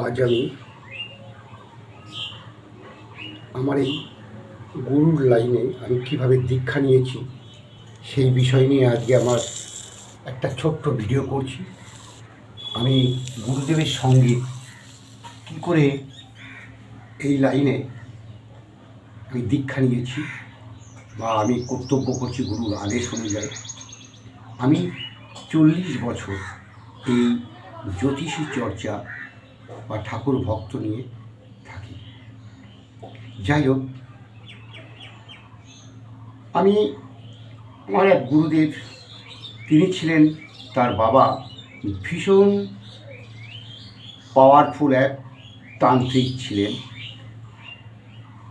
আজ আমি আমার এই গুরুর লাইনে আমি কীভাবে দীক্ষা নিয়েছি সেই বিষয় নিয়ে আজকে আমার একটা ছোট্ট ভিডিও করছি। আমি গুরুদেবের সঙ্গে কী করে এই লাইনে আমি দীক্ষা নিয়েছি বা আমি কর্তব্য করছি গুরুর আদেশ অনুযায়ী। আমি চল্লিশ বছর এই জ্যোতিষী চর্চা বা ঠাকুর ভক্ত নিয়ে থাকি। যাই হোক, আমি আমার এক গুরুদেব, তিনি ছিলেন তার বাবা ভীষণ পাওয়ারফুল এক তান্ত্রিক ছিলেন।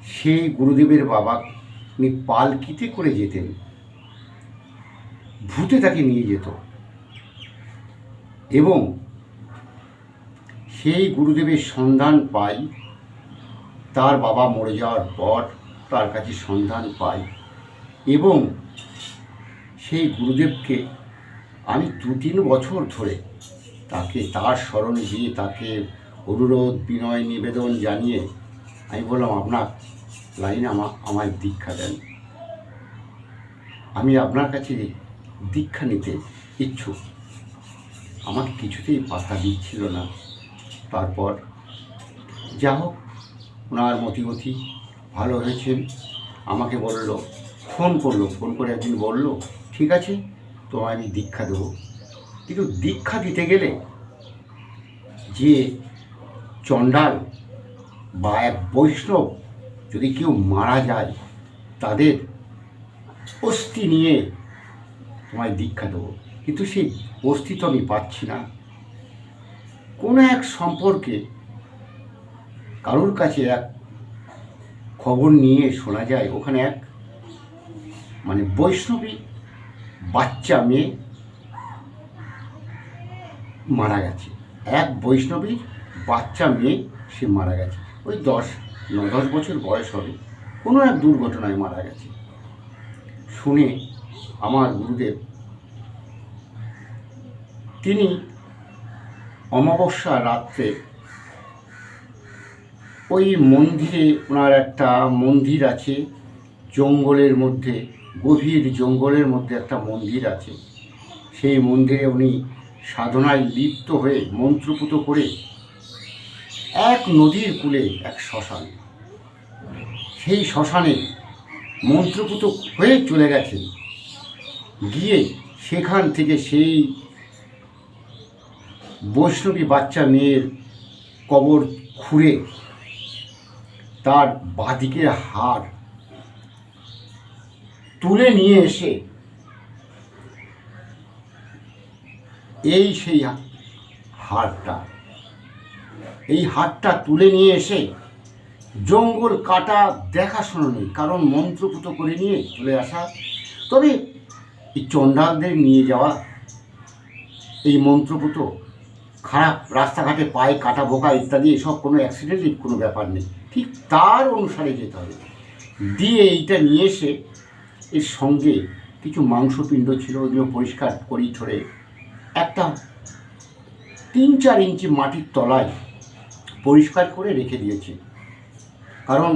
সেই গুরুদেবের বাবা উনি পালকিতে করে যেতেন, ভূতে তাকে নিয়ে যেত। এবং সেই গুরুদেবের সন্ধান পাই, তার বাবা মরে যাওয়ার পর তার কাছে সন্ধান পাই এবং সেই গুরুদেবকে আমি দু তিন বছর ধরে তাকে তার স্মরণে গিয়ে তাকে অনুরোধ, বিনয়, নিবেদন জানিয়ে আমি বললাম, আপনার লাইন আমা, আমায় দীক্ষা দেন। আমি আপনার কাছে দীক্ষা নিতে ইচ্ছুক। আমাকে কিছুতেই পাতা দিচ্ছিল না। তারপর যা হোক ওনার মতিগতি ভালো হয়েছেন আমাকে বলল, ফোন করল, ফোন করে একদিন বলল, ঠিক আছে, তোমায় আমি দীক্ষা দেবো। কিন্তু দীক্ষা দিতে গেলে যে চণ্ডাল বা এক বৈষ্ণব যদি কেউ মারা যায়, তাদের অস্থি নিয়ে তোমায় দীক্ষা দেবো। কিন্তু সেই অস্থি তো আমি পাচ্ছি না। কোনো এক সম্পর্কে কারোর কাছে এক খবর নিয়ে শোনা যায়, ওখানে এক মানে বৈষ্ণবী বাচ্চা মেয়ে মারা গেছে। এক বৈষ্ণবীর বাচ্চা মেয়ে সে মারা গেছে। ওই দশ ন দশ বছর বয়স হবে, কোনো এক দুর্ঘটনায় মারা গেছে। শুনে আমার গুরুদেব তিনি অমাবস্যা রাত্রে ওই মন্দিরে ওনার একটা মন্দির আছে, জঙ্গলের মধ্যে, গভীর জঙ্গলের মধ্যে একটা মন্দির আছে। সেই মন্দিরে উনি সাধনায় লিপ্ত হয়ে মন্ত্রপুত করে এক নদীর কূলে এক শ্মশান, সেই শ্মশানে মন্ত্রপুত হয়ে চলে গেছেন। গিয়ে সেখান থেকে সেই বৈষ্ণবী বাচ্চা মেয়ের কবর খুঁড়ে তার বাদিকের হাড় তুলে নিয়ে এসে এই সেই হাড়টা, এই হাড়টা তুলে নিয়ে এসে জঙ্গল কাটা দেখাশোনা নেই, কারণ মন্ত্রপুত করে নিয়ে চলে আসা। তবে এই চণ্ডালদের নিয়ে যাওয়া এই মন্ত্রপুত খারাপ রাস্তাঘাটে পায়ে কাটা, বোকা ইত্যাদি, এসব কোনো অ্যাক্সিডেন্টের কোনো ব্যাপার নেই। ঠিক তার অনুসারে যেতে হবে। দিয়ে এইটা নিয়ে এসে এর সঙ্গে কিছু মাংসপিণ্ড ছিল ওইগুলো পরিষ্কার করি ছড়ে একটা তিন চার ইঞ্চি মাটির তলায় পরিষ্কার করে রেখে দিয়েছে। কারণ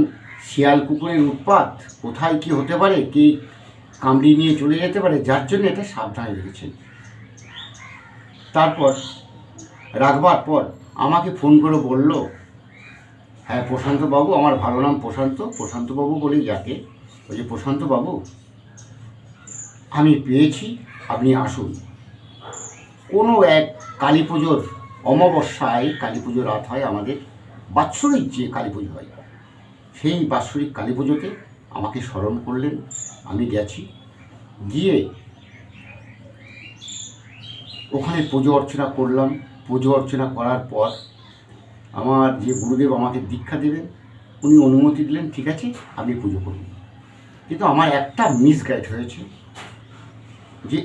শিয়াল কুকুরের উৎপাত কোথায় কি হতে পারে, কে কামড়ি নিয়ে চলে যেতে পারে, যার জন্য এটা সাবধানে রেখেছেন তারপর রাখবার পর আমাকে ফোন করে বলল হ্যাঁ প্রশান্তবাবু, আমার ভালো নাম প্রশান্ত, প্রশান্তবাবু বলেই যাকে ওই যে প্রশান্তবাবু, আমি পেয়েছি, আপনি আসুন। কোনো এক কালী পুজোর অমাবস্যায় কালী পুজো রাত হয় আমাদের, বাৎসরিক যে কালী পুজো হয়, সেই বাৎসরিক কালী পুজোতে আমাকে স্মরণ করলেন, আমি গেছি, গিয়ে ওখানে পুজো অর্চনা করলাম পুজো অর্চনা করার পর আমার যে গুরুদেব আমাকে দীক্ষা দেবেন, উনি অনুমতি দিলেন, ঠিক আছে, আপনি পুজো করুন। কিন্তু আমার একটা মিসগাইড হয়েছে যে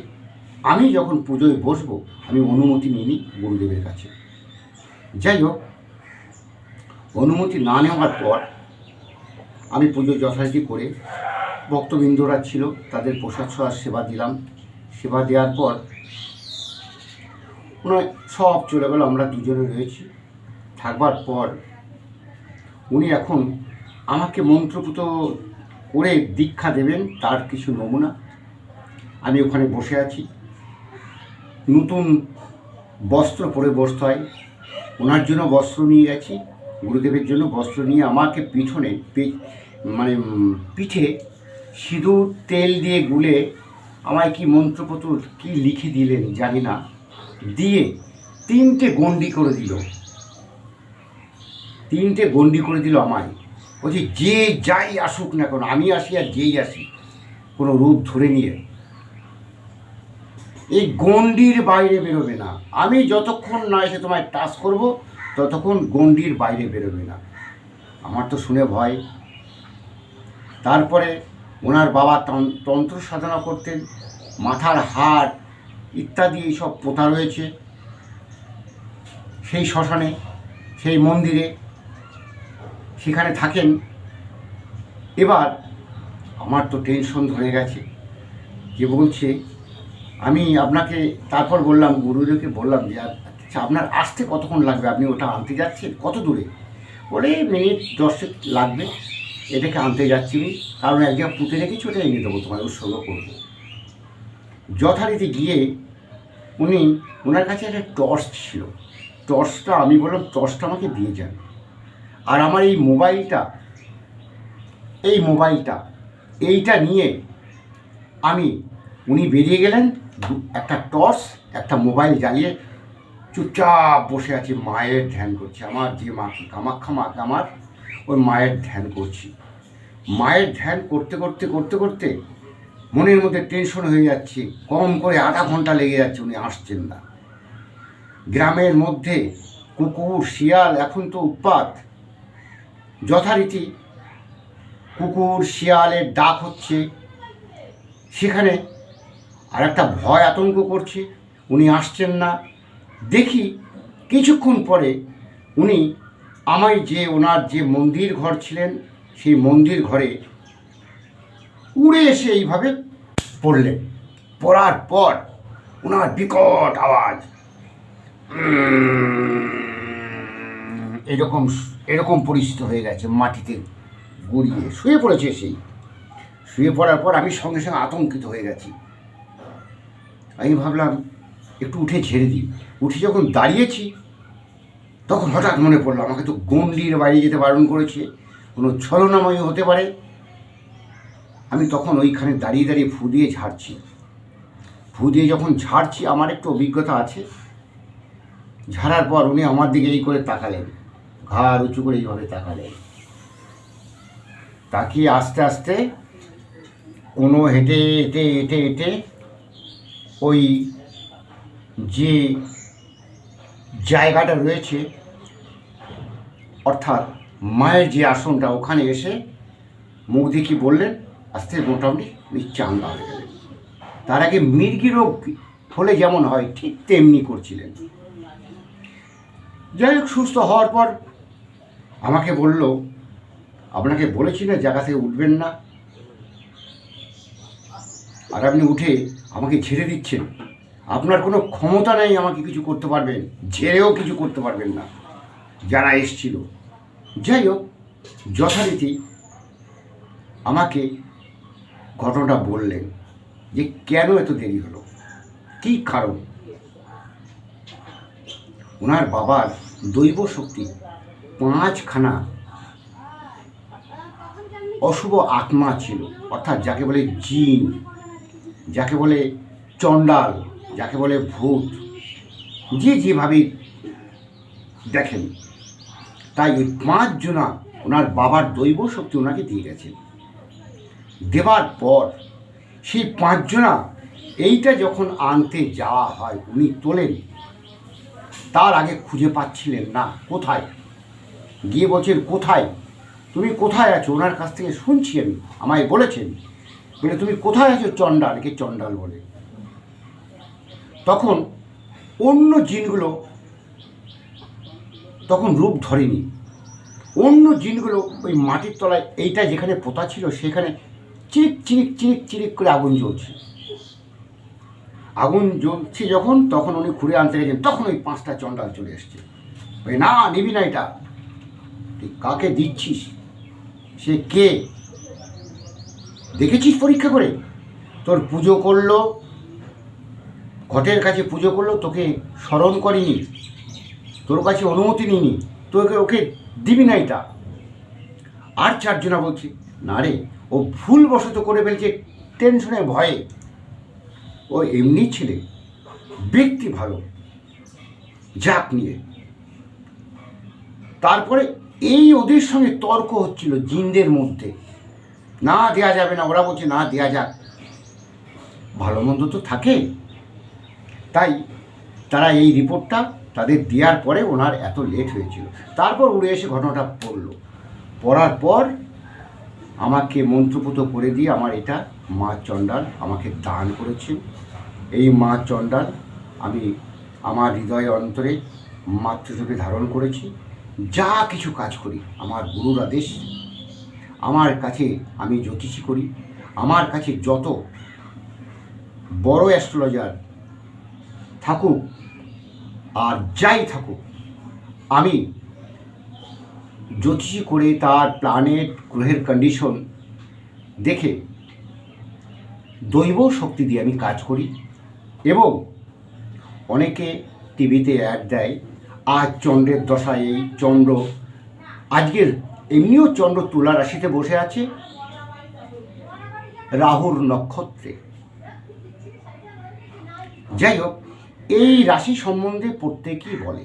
আমি যখন পুজোয় বসবো, আমি অনুমতি নিইনি গুরুদেবের কাছে। যাই হোক, অনুমতি না নেওয়ার পর আমি পুজো যথারীতি করে ভক্তবৃন্দরা ছিল, তাদের প্রসাদ সেবা দিলাম। সেবা দেওয়ার পর ওনার সব চলে গেল, আমরা দুজনে রয়েছি। থাকবার পর উনি এখন আমাকে মন্ত্রপুত করে দীক্ষা দেবেন, তার কিছু নমুনা। আমি ওখানে বসে আছি। নতুন বস্ত্র পরে বসতে হয়। ওনার জন্য বস্ত্র নিয়ে গেছি, গুরুদেবের জন্য বস্ত্র নিয়ে আমাকে পিছনে মানে পিঠে সিঁদুর তেল দিয়ে গুলে আমায় কি মন্ত্রপত্র কি লিখে দিলেন জানি না। দিয়ে তিনটে গন্ডি করে দিল। তিনটে গন্ডি করে দিল আমায়। বলছি, যে যাই আসুক না কেন, আমি আসি আর যেই আসি, কোনো রূপ ধরে নিয়ে। এই গণ্ডির বাইরে বেরোবে না। আমি যতক্ষণ না এসে তোমায় টাচ করব, ততক্ষণ গণ্ডির বাইরে বেরোবে না। আমার তো শুনে ভয়। তারপরে ওনার বাবা তন- তন্ত্র সাধনা করতেন। মাথার হাড় ইত্যাদি এইসব পোতা রয়েছে। সেই শ্মশানে, সেই মন্দিরে সেখানে থাকেন। এবার আমার তো টেনশন ধরে গেছে যে বলছে, আমি আপনাকে তারপর বললাম, গুরুদেবকে বললাম যে আচ্ছা আপনার আসতে কতক্ষণ লাগবে? আপনি ওটা আনতে যাচ্ছেন? কত দূরে? বলে মিনিট দশেক লাগবে। এটাকে আনতে যাচ্ছি কারণ এক জায়গায় পুঁতে রেখেছি, ওটা এনে দেবো তোমার উৎসর্গ করব। যথারীতি গিয়ে উনি ওনার কাছে একটা টর্চ ছিল। টর্চটা আমি বললাম টর্চটা আমাকে দিয়ে যান। আর আমার এই মোবাইলটা এই মোবাইলটা, এইটা নিয়ে আমি, উনি বেরিয়ে গেলেন একটা টর্চ একটা মোবাইল জ্বালিয়ে চুপচাপ বসে আছি, মায়ের ধ্যান করছি। আমার যে মাকে কামাক্ষা মাকে আমার ওই মায়ের ধ্যান করছি। মায়ের ধ্যান করতে করতে করতে করতে মনের মধ্যে টেনশন হয়ে যাচ্ছে কম করে আধা ঘণ্টা লেগে যাচ্ছে, উনি আসছেন না। গ্রামের মধ্যে কুকুর, শিয়াল এখন তো উৎপাত। যথারীতি কুকুর, শিয়ালের ডাক হচ্ছে। সেখানে আর একটা ভয় আতঙ্ক করছে, উনি আসছেন না। দেখি কিছুক্ষণ পরে উনি আমায় যে ওনার যে মন্দির ঘর ছিলেন, সেই মন্দির ঘরে উড়ে এসে এইভাবে পড়লেন। পড়ার পর ওনার বিকট আওয়াজ এরকম এরকম পরিচিত হয়ে গেছে মাটিতে গড়িয়ে। শুয়ে পড়েছে সেই শুয়ে পড়ার পর আমি সঙ্গে সঙ্গে আতঙ্কিত হয়ে গেছি। আমি ভাবলাম, একটু উঠে ঝেড়ে দিই। উঠে যখন দাঁড়িয়েছি, তখন হঠাৎ মনে পড়ল, আমাকে তো গন্ডির বাইরে যেতে বারণ করেছে। কোনো ছলনাময় হতে পারে। আমি তখন ওইখানে দাঁড়িয়ে দাঁড়িয়ে ফু দিয়ে ঝাড়ছি। ফু দিয়ে যখন ঝাড়ছি, আমার একটু অভিজ্ঞতা আছে। ঝাড়ার পর উনি আমার দিকে এই করে তাকালেন। ঘাড় উঁচু করে এইভাবে তাকালেন। তাকিয়ে আস্তে আস্তে কোনো হেঁটে হেঁটে হেঁটে হেঁটে ওই যে জায়গাটা রয়েছে, অর্থাৎ মায়ের যে আসনটা, ওখানে এসে মুখ দিয়ে কি বললেন? আস্তে মোটামুটি উনি চাঙ্গা হয়ে গেলেন। তার আগে মির্গি রোগ হলে যেমন হয়, ঠিক তেমনি করছিলেন। যাই হোক, সুস্থ হওয়ার পর আমাকে বলল, আপনাকে বলেছি না জায়গা থেকে উঠবেন না। আর আপনি উঠে আমাকে ছেড়ে দিচ্ছেন। আপনার কোনো ক্ষমতা নেই আমাকে কিছু করতে পারবেন, ঝেড়েও কিছু করতে পারবেন না। যারা এসছিল। যাই হোক, যথারীতি আমাকে ঘটনাটা বললেন যে কেন এত দেরি হলো? কী কারণ? ওনার বাবার দৈব শক্তি পাঁচখানা অশুভ আত্মা ছিল, অর্থাৎ যাকে বলে জিন, যাকে বলে চণ্ডাল, যাকে বলে ভূত, যে যেভাবে দেখেন, তাই ওই পাঁচজনা ওনার বাবার দৈব শক্তি ওনাকে দিয়ে গেছেন। দেবার পর সেই পাঁচজনা এইটা যখন আনতে যাওয়া হয়, উনি তোলেন। তার আগে খুঁজে পাচ্ছিলেন না, কোথায়? গিয়ে বলছেন, কোথায়? তুমি কোথায় আছো? ওনার কাছ থেকে শুনছি আমি। আমায় বলেছেন। বলে, তুমি কোথায় আছো? চণ্ডাল কে চণ্ডাল বলে। তখন অন্য জিনগুলো, তখন রূপ ধরেনি। অন্য জিনগুলো ওই মাটির তলায়, এইটা যেখানে পোতা ছিল, সেখানে চিরিক চিরিক চিরিক চিরিক করে আগুন জ্বলছে। আগুন জ্বলছে যখন তখন উনি ঘুরে আনতে গেছেন তখন ওই পাঁচটা চণ্ডাল চলে এসছে। বলে, না নিবি না এটা। তুই কাকে দিচ্ছিস? সে কে? দেখেছিস পরীক্ষা করে? তোর পুজো করল ঘটের কাছে পুজো করল তোকে স্মরণ করেনি। তোর কাছে অনুমতি নিইনি। তোকে ওকে দিবি না এটা। আর চারজনা বলছে না রে, ও ভুলবশত করে ফেলছে টেনশনে ভয়ে। ও এমনি ছেলে, ব্যক্তি ভালো। যাক নিয়ে। তারপরে এই ওদের সঙ্গে তর্ক হচ্ছিল জিনদের মধ্যে। না দেয়া যাবে না, ওরা বলছে না দেয়া যাক। ভালো মন্দ তো থাকে। তাই তারা এই রিপোর্টটা তাদের দেওয়ার পরে ওনার এত লেট হয়েছিল। তারপর উড়ে এসে ঘটনাটা পড়ল। পড়ার পর আমাকে মন্ত্রপুত করে দিয়ে আমার এটা মা চণ্ডাল আমাকে দান করেছেন। এই মা চণ্ডাল আমি আমার হৃদয় অন্তরে মাতৃরূপে ধারণ করেছি। যা কিছু কাজ করি, আমার গুরুর আদেশ। আমার কাছে আমি জ্যোতিষী করি। আমার কাছে যত বড় অ্যাস্ট্রোলজার থাকুক, আর যাই থাকুক, আমি জ্যোতিষী করে তার প্ল্যানেট গ্রহের কন্ডিশন দেখে দৈব শক্তি দিয়ে আমি কাজ করি এবং অনেকে টিভিতে অ্যাড দেয়, আজ চন্দ্রের দশায় এই চন্দ্র, আজকের এমনিও চন্দ্র তুলা রাশিতে বসে আছে। রাহুর নক্ষত্রে। যাই হোক, এই রাশি সম্বন্ধে প্রত্যেকেই বলে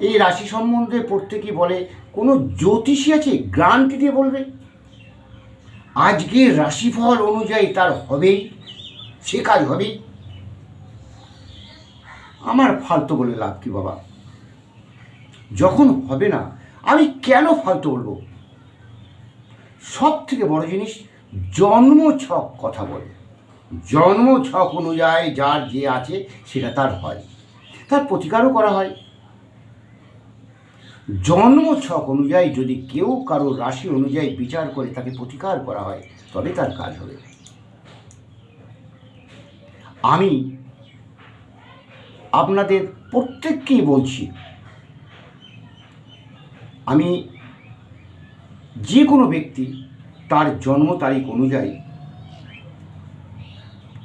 এই রাশি সম্বন্ধে প্রত্যেকেই বলে, কোনো জ্যোতিষী আছে? গ্রান্টি দিয়ে বলবে। আজকের রাশিফল অনুযায়ী তার হবেই, সে কাজ হবেই। আমার ফালতু বলে লাভ কি বাবা? যখন হবে না, আমি কেন ফালতু বলব? সব থেকে বড় জিনিস জন্ম ছক কথা বলে। জন্ম ছক অনুযায়ী যার যে আছে, সেটা তার হয়। তার প্রতিকারও করা হয়। জন্ম ছক অনুযায়ী যদি কেউ কারও রাশি অনুযায়ী বিচার করে তাকে প্রতিকার করা হয়, তবে তার কাজ হবে। আমি আপনাদের প্রত্যেককেই বলছি, আমি যে কোনো ব্যক্তি তার জন্ম তারিখ অনুযায়ী,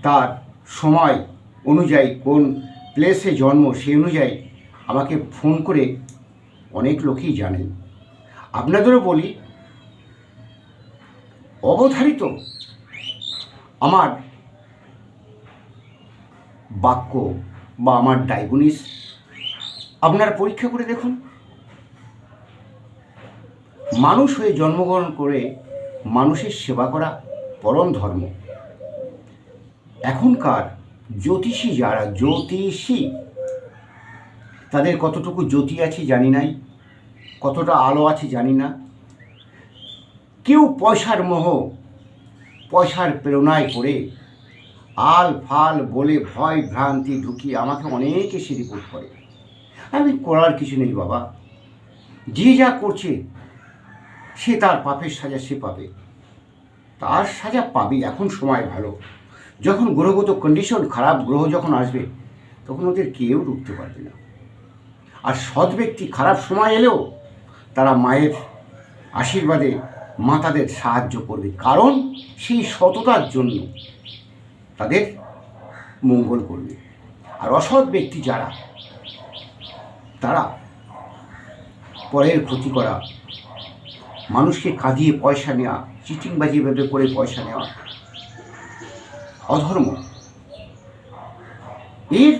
তার সময় অনুযায়ী কোন প্লেসে জন্ম সেই অনুযায়ী আমাকে ফোন করে অনেক লোকই জানেন। আপনাদেরও বলি, অবধারিত আমার বাক্য বা আমার ডায়াগনিস, আপনারা পরীক্ষা করে দেখুন। মানুষ হয়ে জন্মগ্রহণ করে মানুষের সেবা করা পরম ধর্ম। এখনকার জ্যোতিষী যারা, জ্যোতিষী তাদের কতটুকু জ্যোতি আছে জানি নাই, কতটা আলো আছে জানি না। কেউ পয়সার মোহ, পয়সার প্রেরণায় পড়ে আল ফাল বলে ভয় ভ্রান্তি ঢুকিয়ে আমাকে অনেক এসে রিপোর্ট করে। আমি করার কিছু নেই বাবা। যে যা করছে, সে তার পাপের সাজা সে পাবে। তার সাজা পাবে, এখন সময় ভালো। যখন গ্রহগত কন্ডিশন খারাপ, গ্রহ যখন আসবে, তখন ওদের কেউ রুখতে পারবে না। আর সৎ ব্যক্তি খারাপ সময় এলেও তারা মায়ের আশীর্বাদে মা তাদের সাহায্য করবে। কারণ সেই সততার জন্য তাদের মঙ্গল করবে। আর অসৎ ব্যক্তি যারা, তারা পরের ক্ষতি করা, মানুষকে কাঁদিয়ে পয়সা নেওয়া চিটিংবাজি ভেবে করে পয়সা নেওয়া, অধর্ম, এর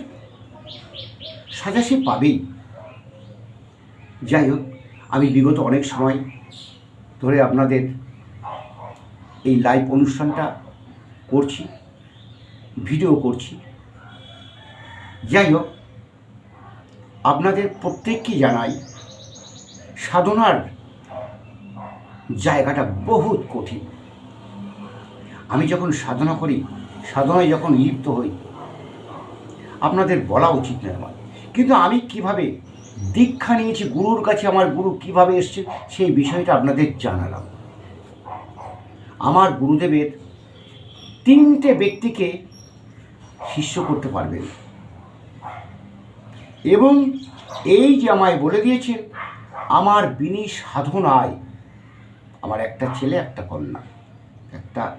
সাজা সে পাবেই। যাই হোক, আমি বিগত অনেক সময় ধরে আপনাদের এই লাইভ অনুষ্ঠানটা করছি ভিডিও করছি। যাই হোক, আপনাদের প্রত্যেককে জানাই সাধনার জায়গাটা বহুত কঠিন। আমি যখন সাধনা করি, সাধনায় যখন লিপ্ত হই, আপনাদের বলা উচিত নয় আমার। কিন্তু আমি কীভাবে দীক্ষা নিয়েছি, গুরুর কাছে আমার গুরু কীভাবে এসছে, সেই বিষয়টা আপনাদের জানালাম। আমার গুরুদেবের তিনটে ব্যক্তিকে শিষ্য করতে পারবেন। এবং এই যে আমায় বলে দিয়েছেন, আমার বিনি সাধনায় আমার একটা ছেলে, একটা কন্যা, একটা।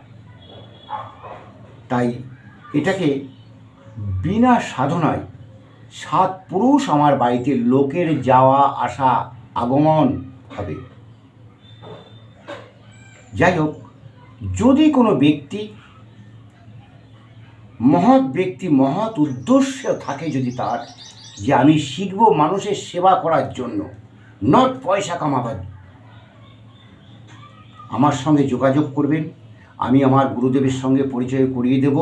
তাই এটাকে বিনা সাধনায় সাত পুরুষ আমার বাড়িতে লোকের যাওয়া, আসা, আগমন হবে। যাই হোক, যদি কোনো ব্যক্তি, মহৎ ব্যক্তি, মহৎ উদ্দেশ্য থাকে যদি তার, যে আমি শিখব মানুষের সেবা করার জন্য নট পয়সা কামাবার। আমার সঙ্গে যোগাযোগ করবেন, আমি আমার গুরুদেবের সঙ্গে পরিচয় করিয়ে দেব।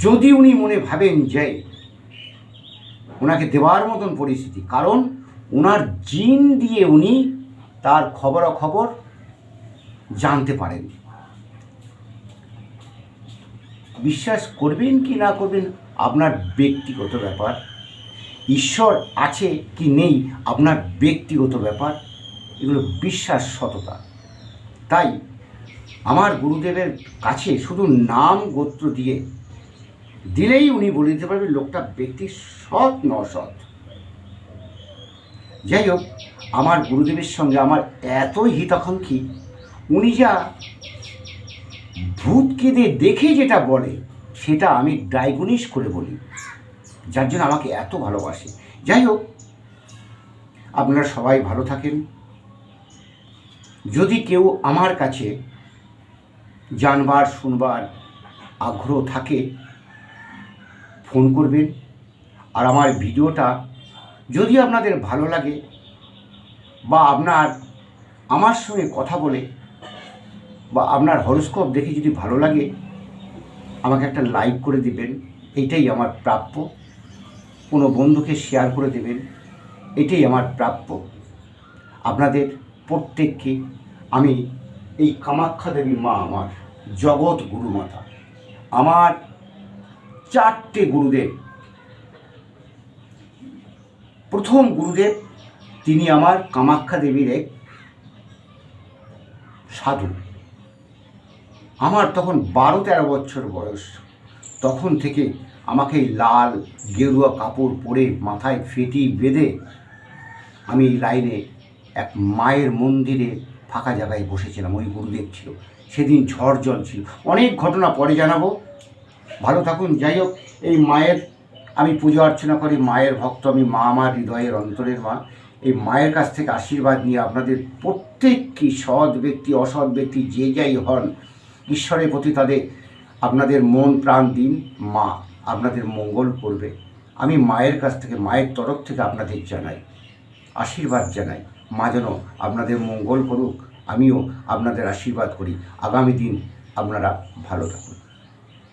যদি উনি মনে ভাবেন যে ওনাকে দেওয়ার মতন পরিস্থিতি। কারণ ওনার জিন দিয়ে উনি তার খবরাখবর জানতে পারেন বিশ্বাস করবেন কি না করবেন, আপনার ব্যক্তিগত ব্যাপার। ঈশ্বর আছে কি নেই, আপনার ব্যক্তিগত ব্যাপার। এগুলো বিশ্বাস সততা। তাই আমার গুরুদেবের কাছে শুধু নাম গোত্র দিয়ে দিলেই উনি বলে দিতে পারবেন লোকটা ব্যক্তি সৎ ন সৎ যাই হোক, আমার গুরুদেবের সঙ্গে আমার এতই হিতাকাঙ্ক্ষী, উনি যা ভূতকে দেখে যেটা বলে, সেটা আমি ডাইগুনিশ করে বলি। যার জন্য আমাকে এত ভালোবাসে। যাই হোক, আপনারা সবাই ভালো থাকেন। যদি কেউ আমার কাছে জানবার, শুনবার আগ্রহ থাকে ফোন করবেন আর আমার ভিডিওটা যদি আপনাদের ভালো লাগে বা আপনার, আমার সঙ্গে কথা বলে বা আপনার হরস্কোপ দেখে যদি ভালো লাগে, আমাকে একটা লাইক করে দিবেন এইটাই আমার প্রাপ্য। কোনো বন্ধুকে শেয়ার করে দেবেন, এটাই আমার প্রাপ্য। আপনাদের প্রত্যেককে আমি এই কামাখ্যা দেবী মা, আমার জগৎ গুরুমাতা, আমার চারটে গুরুদেব। প্রথম গুরুদেব তিনি আমার কামাখ্যা দেবীর এক সাধু। আমার তখন বারো তেরো বছর বয়স। তখন থেকে আমাকে লাল গেরুয়া কাপড় পরে মাথায় ফেটি বেঁধে আমি লাইনে এক মায়ের মন্দিরে ফাঁকা জায়গায় বসেছিলাম। ওই গুরুদেব ছিল। সেদিন ঝড় জল ছিল। অনেক ঘটনা পরে জানাব। ভালো থাকুন। যাই হোক, এই মায়ের, আমি পুজো অর্চনা করি, মায়ের ভক্ত, আমি মা, আমার হৃদয়ের অন্তরের মা। এই মায়ের কাছ থেকে আশীর্বাদ নিয়ে আপনাদের প্রত্যেকটি সৎ ব্যক্তি, অসৎ ব্যক্তি, যে যাই হন, ঈশ্বরের প্রতি তাদের, আপনাদের মন, প্রাণ, দিন, মা, আপনাদের মঙ্গল করবে। আমি মায়ের কাছ থেকে, মায়ের তরফ থেকে আপনাদের জানাই, আশীর্বাদ জানাই। মা যেন আপনাদের মঙ্গল করুক, আমিও আপনাদের আশীর্বাদ করি। আগামী দিন আপনারা ভালো থাকুন।